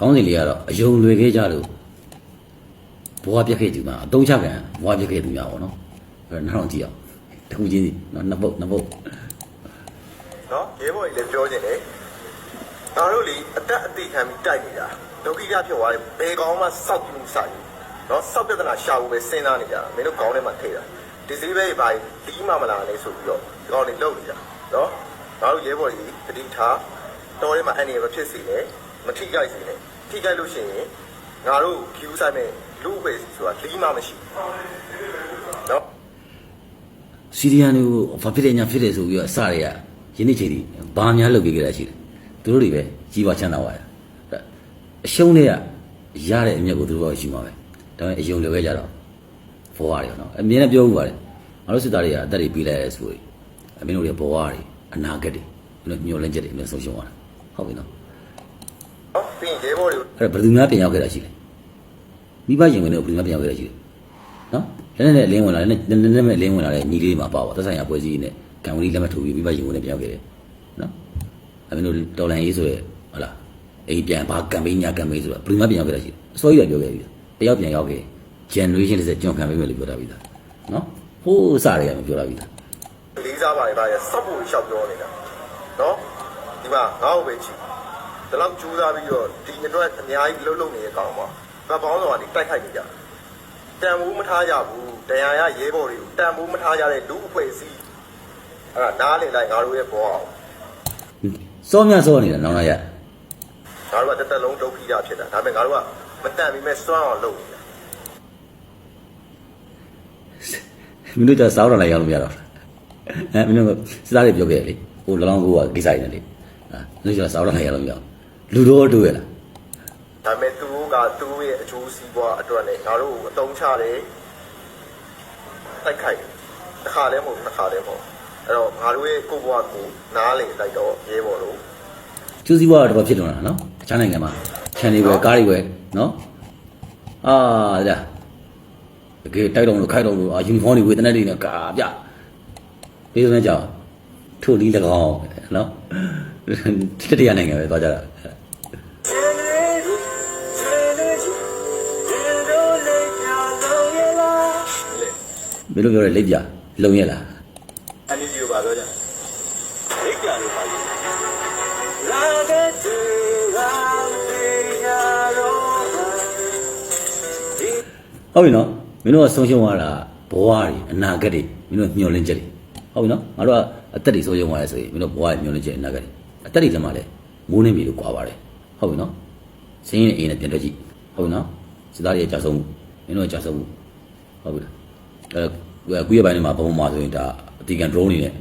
ကောင်းစဉ်လေးကတော့အယုံလွယ်ခဲ့ကြလို့ဘဝပြက်ခဲ့သူမှာအတုံးချခံဘဝပြက်ခဲ့သူများပေါ့နော်အဲ့တော့နောက်တော့ကြည့်အောင်တစ်ခုချင်းစီနော်နှစ်ပုတ်နှစ်ပုတ်နော်ရဲဘော်ကြီးလည်းပြောနေတယ်ငါတို့လေအတက်အသေးခံပြီးတိုက်နေတာဒုက္ခိကဖြစ်သွားတယ်ဘယ်ကောင်မှစောက်ပြီးမဆိုင်ဘူးနော်စောက်ပြဿနာရှာဖို့ပဲစဉ်းစားနေကြတာမင်းတို့ကောင်းထဲမှာထိတာဒီစည်းပဲဘာလီးမမလာလဲဆိုပြီးတော့ဒီကောင်တွေလှုပ်နေတာနော်ငါတို့ရဲဘော်ကြီးတတိထားတော်ထဲမှာအနေမဖြစ်စေနဲ့ မထိကြိုက်စေနဲ့ထိကြိုက်လို့ရှိရင်ငါတို့ခူးဆိုင်မဲ့လူ့ပဲဆိုတာလီးမမရှိဘူးနော်စီရီယန်တွေကိုဘာဖြစ်တယ်ညာဖြစ်တယ်ဆိုပြီးတော့အစတွေကယနေ့ချိန်ထိဘာများလုပ်ပေးကြတာရှိတယ်သူတို့တွေပဲကြီးပွားချမ်းသာသွားတယ်အရှုံးတွေကရတဲ့အမြတ်ကိုသူတို့ကရှိမှာပဲဒါပေမဲ့အယုံလွယ်ခဲ့ကြတော့ဘောရတယ်နော်အမြင်နဲ့ပြောဥပါတယ်ငါတို့စစ်သားတွေကအသက်တွေပြီးလိုက်ရဲဆိုရင်အမင်းတို့တွေဘောရတွေအနာဂတ်တွေမင်းတို့ညှို့လင့်ချက်တွေအမြဲဆုံးရှုံးသွားတာဟုတ်ပြီနော်နော် ပြီးရင်ရဲဘော်တွေအဲ့ဒါဘယ်သူများပြန်ရောက်ခဲ့တာရှိလဲမိဘရင်ဝင်တွေဘယ်သူများပြန်ရောက်ခဲ့တာရှိလဲနော်လည်းနဲ့အလင်းဝင်လာလည်းနဲ့နဲ့နဲ့အလင်းဝင်လာတဲ့ညီလေးတွေမှာပါပါသက်ဆိုင်ရာပွဲစည်းနဲ့ကံဝီလက်မှတ်ထိုးပြီးမိဘရင်ဝင်တွေပြန်ရောက်ခဲ့တယ်နော်အမင်းတို့တော်လန်ရေးဆိုရဲဟုတ်လားအိမ်ပြန်ဘာကံပေးညာကံပေးဆိုတာဘယ်သူများပြန်ရောက်ခဲ့တာရှိလဲအစိုးရပြောခဲ့ပြီတယောက်ပြန်ရောက်ခဲ့ generation တစ်စက်ကျွန်ခံပေးမယ်လို့ပြောတာပြီသားနော်ဟိုးစတွေကမပြောတာပြီသားလေးစားပါတယ်ဗျာစောက်ဖို့ရှောက်ပြောနေတာနော်ဒီမှာငါ့ကိုပဲကြည့် ဒီလောက်ကြိုးစားပြီးတော့ဒီအတွက်အများကြီးလှုပ်လှုပ်နေရကောင်ပါ။ဗတ်ပေါင်းဆောင်ကဒီတိုက်ခိုက်နေကြ။တန်ဖိုးမထားကြဘူး။တရားရရဲဘော်တွေကိုတန်ဖိုးမထားကြတဲ့လူအဖွဲ့အစည်းအဲ့ဒါနားလည်လိုက်ငါတို့ရဲ့ဘောအောင်စောမြစောနေတာနောင်လာရ။ငါတို့ကတက်တက်လုံးဒုက္ခိတာဖြစ်တာ။ဒါပေမဲ့ငါတို့ကမတန်ပြီးမဲ့စွန့်အောင်လုပ်နေတာ။မင်းတို့ကစောင်းရလိုက်ရလို့မရတော့ဘူး။အဲမင်းတို့စသားတွေပြောခဲ့လေ။ဟိုလောလောကူကကိစ္စရနေလေ။အဲမင်းတို့ကစောင်းရလိုက်ရလို့မရဘူး။ လူတော်တို့ရလားဒါပေမဲ့သူတို့ကသူတို့ရဲ့အကျိုးစီးပွားအတွက်နဲ့ငါတို့ကိုအတုံးချတယ်တိုက်ခိုက်တယ်တစ်ခါလည်းမဟုတ်ဘူးနှစ်ခါလည်းမဟုတ်ဘူးအဲ့တော့ငါတို့ရဲ့ကိုယ့်ဘဝကိုနားလည်လိုက်တော့ရဲဘော်တို့ကျူးစီးဘွားတော့ဖြစ်တော့တာနော်တခြားနိုင်ငံမှာခြံတွေပဲကားတွေပဲနော်အာဒါတကယ်တိုက်တော့လို့ခိုက်တော့လို့အာယူနီဖောင်းတွေဝေတနက်တွေနဲ့ကာပြပြီးတော့ကြောင်ထို့လီ၎င်းနော်တတိယနိုင်ငံပဲသွားကြတာ မင်းတို့ပြောတဲ့လက်ပြလုံရလားအန်ဒီဒီကိုပါပြောကြတယ်လိတ်ကြလို့ပါလို့လာတဲ့သူဟာတေရတော့ဟုတ်ပြီနော်မင်းတို့ကဆုံးရှုံးသွားတာဘဝတွေအနာဂတ်တွေမင်းတို့မျှော်လင့်ချက်တွေဟုတ်ပြီနော်ငါတို့ကအသက်တွေဆုံးရှုံးသွားရဲဆိုရင်မင်းတို့ဘဝတွေမျှော်လင့်ချက်အနာဂတ်တွေအသက်တွေလည်းမလဲမိုးနေပြီလို့ကြွားပါတယ်ဟုတ်ပြီနော်စင်းရင်အိမ်နဲ့ပြန်တက်ကြည့်ဟုတ်ပြီနော်စစ်သားတွေကြာဆုံးမှုမင်းတို့ကကြာဆုံးမှုဟုတ်ပြီလား အဲကူရပိုင်းတွေမှာဘုံမှာဆိုရင်ဒါအတီကန် drone နေနဲ့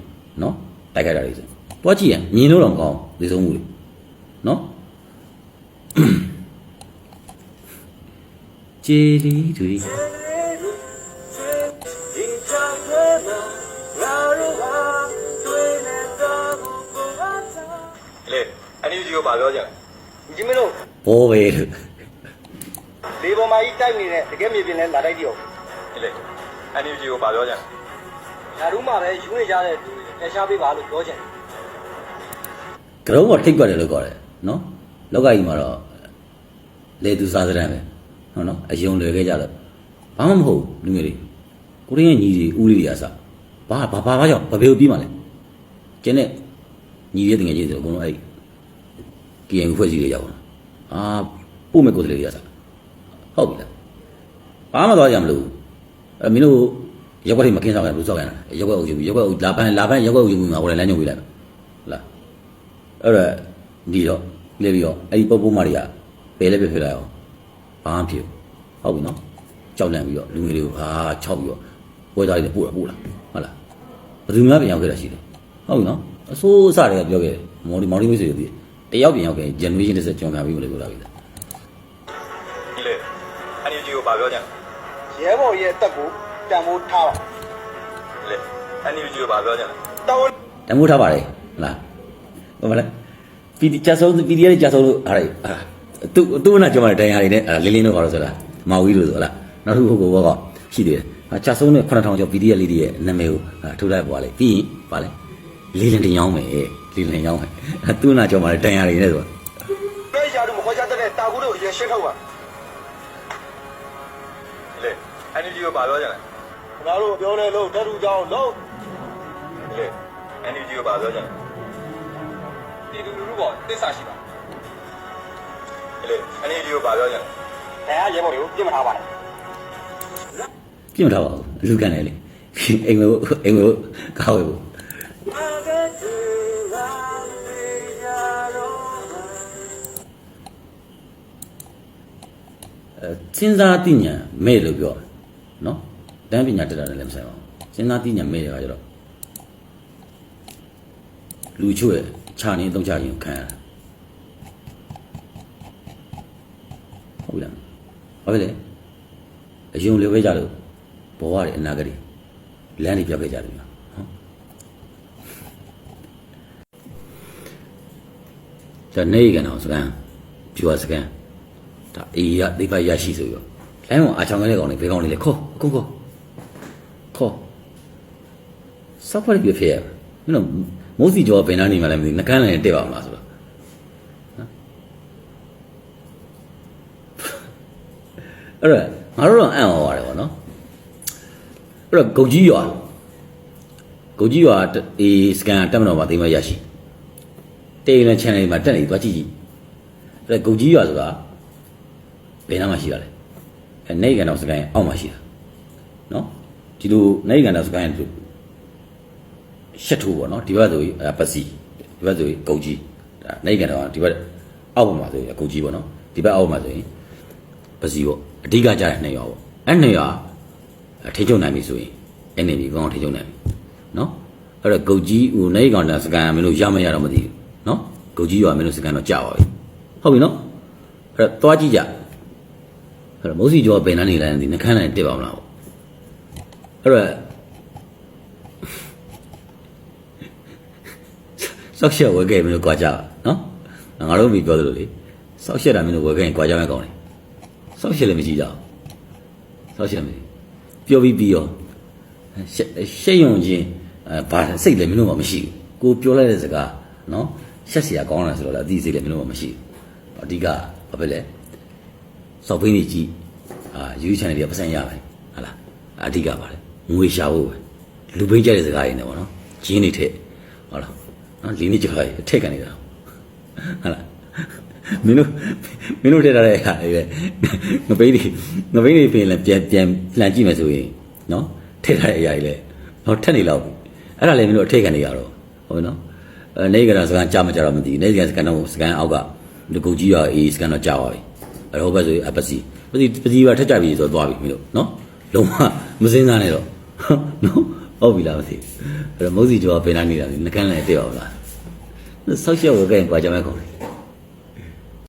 နော်တိုက်ခိုက်တာတွေဆိုတွားကြည့်ရင်မြင်လို့တော့မကောင်းသေဆုံးမှုတွေနော်ဂျေလီတွေလေအန်ဒီဒီကိုပါပြောကြတယ်ဒီမင်းတို့ဘောပဲလို့လေပေါ်မှာကြီးတိုက်နေတဲ့တကယ်မြေပြင်လဲလာတိုက်ကြည့်အောင်လေ အန်ဒီဒီကိုပါပြောကြတယ်ဒါတို့မှပဲယူနေကြတဲ့သူတွေရှားပေးပါလို့ပြောချင်တယ်ကရုံးကထိတ်ပါတယ်လို့ခေါ်တယ်နော်လောကကြီးမှာတော့လေသူစားစတဲ့ပဲဟုတ်နော်အယုံလွယ်ခဲ့ကြတော့ဘာမှမဟုတ်လူငယ်တွေကိုရင်းရဲ့ညီတွေဦးလေးတွေအစားဘာဘာဘာဘာကြောင့်ဘာပဲပြီးမှလဲကျင်းတဲ့ညီရဲ့တငယ်ချင်းတွေအကုန်လုံးအဲ့ကီယန်ဖွဲ့စည်းတွေရောက်လာအာပို့မဲ့ကိုယ်တည်းတွေအစားဟုတ်ပြီလားဘာမှသွားကြမလို့ အဲမင်းတို့ရက်ွက်ထိမကင်းဆောင်ရဘူးစောက်ရတာရက်ွက်အုပ်ချုပ်ရက်ွက်အုပ်လာပန်းလာပန်းရက်ွက်အုပ်ချုပ်မှာဟိုလည်းလမ်းညွှန်ပေးလိုက်ဟုတ်လားအဲ့တော့ဒီတော့လဲပြီးတော့အဲ့ဒီပုပ်ပုမာတွေကပယ်လဲပြဖြစ်လိုက်အောင်ဘာမှဖြစ်ဟုတ်ပြီနော်ကြောက်လန့်ပြီးတော့လူငယ်တွေကိုဟာခြောက်ပြီးတော့ပွဲသားတွေပို့တာပို့လာဟုတ်လားဘယ်သူများပြန်ရောက်ခဲ့တာရှိတယ်ဟုတ်ပြီနော်အစိုးအစတွေကပြောခဲ့တယ်မော်ဒီမော်ဒီမိတ်ဆွေတွေပြီးတယောက်ပြန်ရောက်ခဲ့ generation တစ်ဆက်ကျွန်ခံပြီးလို့ပြောတာပြီလားလေအန်ဒီဒီကိုပါပြောကြတယ် ရဲဘော်ရဲ့အသက်ကိုတန်ဖိုးထားပါလေအန်ဒီဒီကိုပါပြောကြတယ်တောင်းတမိုးထားပါတယ်ဟုတ်လားဟုတ်ပါလားပီဒီကြဆုံးပီဒီရဲ့ကြဆုံးလို့ဟာလေအာသူသူ့နာကျွန်မတန်ရာတွေနဲ့လင်းလင်းတို့ခေါ်တော့ဆိုတာမောင်ဝီတို့ဆိုလားနောက်တစ်ခုဟိုကောရှိသေးတယ်အာကြဆုံးနဲ့9000ကျော်ပီဒီရဲ့လေးတွေရဲ့နာမည်ကိုထုတ်လိုက်ပါလေပြီးရင်ပါလေလေးလင်တင်ရောင်းမယ်လေးလင်ရောင်းမယ်သူ့နာကျွန်မတန်ရာတွေနဲ့ဆိုပဲရရှာတို့မခွဲခြားတတ်တဲ့တာကူတို့အရင်ရှင်းထုတ်ပါ လေအန်ယူဂျီကိုပါပြောကြတယ်ငါတို့ပြောနေလို့တက်ထူကြောင်းလို့လေအန်ယူဂျီကိုပါပြောကြတယ်ပြည်သူလူထုပေါ်သစ္စာရှိပါလေအန်ယူဂျီကိုပါပြောကြတယ်တရားရဲဘော်တွေကိုပြစ်မထားပါနဲ့ပြင့်မထားပါဘူးအလူကန်တယ်လေအိမ်မေအိမ်မေကောက်ဝဲဘူးအဲစဉ်းစားသိဉာဏ်မဲ့လို့ပြောတယ် နော်တန်းပညာတက်တာလည်းမဆိုင်ပါဘူးစဉ်းစားသိဉာဏ်မဲ့တဲ့ခါကျတော့လူချို့ရဲ့ခြာနေတော့ချခြင်းခံရတာဟုတ်လားဟုတ်ပြီလေအယုံလျော်ခဲ့ကြလို့ဘဝရဲ့အနာဂတ်တွေလမ်းတွေပြောက်ခဲ့ကြတယ်နော်ဒါနေကန်အောင်စကန်ပြွာစကန်ဒါအေးရသိပါရရှိဆိုပြီးတော့လိုင်းအောင်အားချောင်းကလေးကောင်လေးဘေးကောင်လေးလေခေါ် အကုန်ခေါ်ခေါ်စောက်ဖွဲ့ပြဖြစ်ရမင်းတို့မိုးစီကျော်ပင်နာနေမှလည်းမသိဘူးနှကန်းလည်းတက်ပါမလားဆိုတော့အဲ့တော့ငါတို့တော့အံ့ဩရတယ်ဗောနော်အဲ့တော့ဂုတ်ကြီးရွာဂုတ်ကြီးရွာအေးစကန်တက်မတော်မှာသိမရရှိတေးလည်း channel မှာတက်နေသွားကြည့်ကြည့်အဲ့တော့ဂုတ်ကြီးရွာဆိုတာဘယ်နားမှာရှိတာလဲအဲနေကန်တော်စကန်ရဲ့အောက်မှာရှိတာ နော်ဒီလိုနေကန်တော်စကန်ရဲ့ဒီရှက်ထိုးပေါ့နော်ဒီဘက်ဆိုရင်ပစီဒီဘက်ဆိုရင်ဂုတ်ကြီးဒါနေကန်တော်ကဒီဘက်အောက်မှာဆိုရင်ဂုတ်ကြီးပေါ့နော်ဒီဘက်အောက်မှာဆိုရင်ပစီပေါ့အဓိကကြားတဲ့နှစ်ရွာပေါ့အဲ့နှစ်ရွာထိချုံနိုင်ပြီဆိုရင်အဲ့နေပြီကောင်းထိချုံနိုင်ပြီနော်အဲ့တော့ဂုတ်ကြီးဟိုနေကန်တော်စကန်မင်းတို့ရမရတော့မသိဘူးနော်ဂုတ်ကြီးရွာမင်းတို့စကန်တော့ကြာပါပြီဟုတ်ပြီနော်အဲ့တော့သွားကြည့်ကြအဲ့တော့မိုးစီကျော်ပင်နှန်းနေလိုက်ရင်ဒီနှခမ်းနိုင်တက်ပါမလားပေါ့ အဲ့တော့ စောက်ရှက်ဝဲခဲ့မလို့ကြွားကြနော်ငါတို့မိပြောသလိုလေစောက်ရှက်တာမင်းတို့ဝဲခဲ့ရင်ကြွားကြမဲ့ကောင်းတယ်စောက်ရှက်လည်းမရှိကြဘူးစောက်ရှက်မရှိပြောပြီးပြီးရောရှက်ရှက်ယုံချင်းအဲဘာစိတ်လည်းမင်းတို့မှမရှိဘူးကိုပြောလိုက်တဲ့စကားနော်ရှက်เสียကောင်းတယ်ဆိုတော့လည်းအသိစိတ်လည်းမင်းတို့မှမရှိဘူးအဓိကဘာဖြစ်လဲစောက်ဖိနေကြည့်အာယူချန်နယ်တွေကပတ်စံရမယ်ဟာလားအဓိကပါလေ ငွေရှာဖို့ပဲလူပိတ်ကြတဲ့စကားရင်းနေပါတော့ဂျင်းနေထက်ဟုတ်လားနော်လင်းနေကြပါရဲ့အထက်ကနေတော့ဟာလားမင်းတို့မင်းတို့ထက်ထားတဲ့အခါလေးပဲငပိန်းတွေငပိန်းတွေပြင်လဲပြန်ပြန်လှန်ကြည့်မယ်ဆိုရင်နော်ထက်ထားတဲ့အရာကြီးလဲတော့ထက်နေလောက်ပြီအဲ့ဒါလည်းမင်းတို့အထက်ကနေရတော့ဟုတ်နော်အဲနေကရစကန်ကြာမကြတော့မသိဘူးနေကရစကန်တော့စကန်အောက်ကဒီကုတ်ကြီးရအေးစကန်တော့ကြာပါပြီအဲ့တော့ဘက်ဆိုအပစီပစီပစီပါထက်ကြပြီဆိုတော့သွားပြီမင်းတို့နော်လုံးဝမစင်းစားနဲ့တော့ နော်ဟုတ်ပြီလားမသိဘူးအဲ့တော့မုတ်စီကျော်ပင်လာနေတာငကန်းလည်းတက်အောင်လားဆောက်ရှက်ဝယ်ကြရင်ကြွားကြမဲ့ခေါ်တယ်